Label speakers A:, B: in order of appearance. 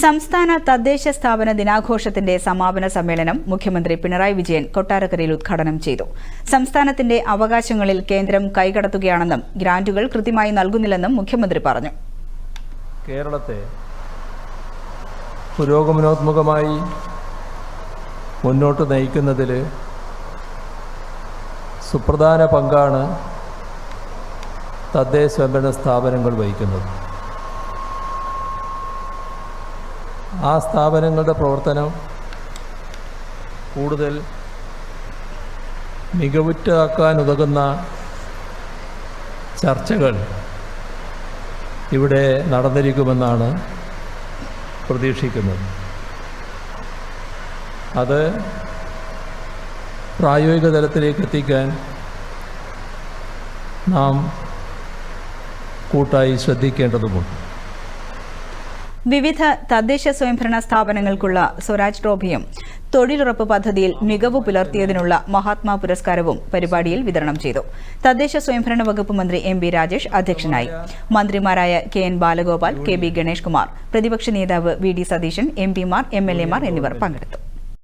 A: സംസ്ഥാന തദ്ദേശ സ്ഥാപന ദിനാഘോഷത്തിന്റെ സമാപന സമ്മേളനം മുഖ്യമന്ത്രി പിണറായി വിജയൻ കൊട്ടാരക്കരയിൽ ഉദ്ഘാടനം ചെയ്തു. സംസ്ഥാനത്തിന്റെ അവകാശങ്ങളിൽ കേന്ദ്രം കൈകടത്തുകയാണെന്നും ഗ്രാന്റുകൾ കൃത്യമായി നൽകുന്നില്ലെന്നും മുഖ്യമന്ത്രി പറഞ്ഞു.
B: കേരളത്തെ പുരോഗമനോത്മുഖമായി മുന്നോട്ട് നയിക്കുന്നതിൽ സുപ്രധാന പങ്കാണ് തദ്ദേശ സ്വയംഭരണ സ്ഥാപനങ്ങൾ വഹിക്കുന്നത്. ആ സ്ഥാപനങ്ങളുടെ പ്രവർത്തനം കൂടുതൽ മികവുറ്റാക്കാൻ ഉതകുന്ന ചർച്ചകൾ ഇവിടെ നടന്നിരിക്കുമെന്നാണ് പ്രതീക്ഷിക്കുന്നത്. അത് പ്രായോഗിക തലത്തിലേക്ക് എത്തിക്കാൻ നാം കൂട്ടായി ശ്രദ്ധിക്കേണ്ടതുമുണ്ട്.
A: വിവിധ തദ്ദേശ സ്വയംഭരണ സ്ഥാപനങ്ങൾക്കുള്ള സ്വരാജ് ട്രോഫിയും തൊഴിലുറപ്പ് പദ്ധതിയിൽ മികവ് പുലർത്തിയതിനുള്ള മഹാത്മാ പുരസ്കാരവും പരിപാടിയിൽ വിതരണം ചെയ്തു. തദ്ദേശ സ്വയംഭരണ വകുപ്പ് മന്ത്രി എം ബി രാജേഷ് അധ്യക്ഷനായി. മന്ത്രിമാരായ K N Balagopal K B Ganesh Kumar പ്രതിപക്ഷ നേതാവ് വി ഡി സതീശൻ എം പിമാർ എം എൽ എമാർ എന്നിവർ പങ്കെടുത്തു.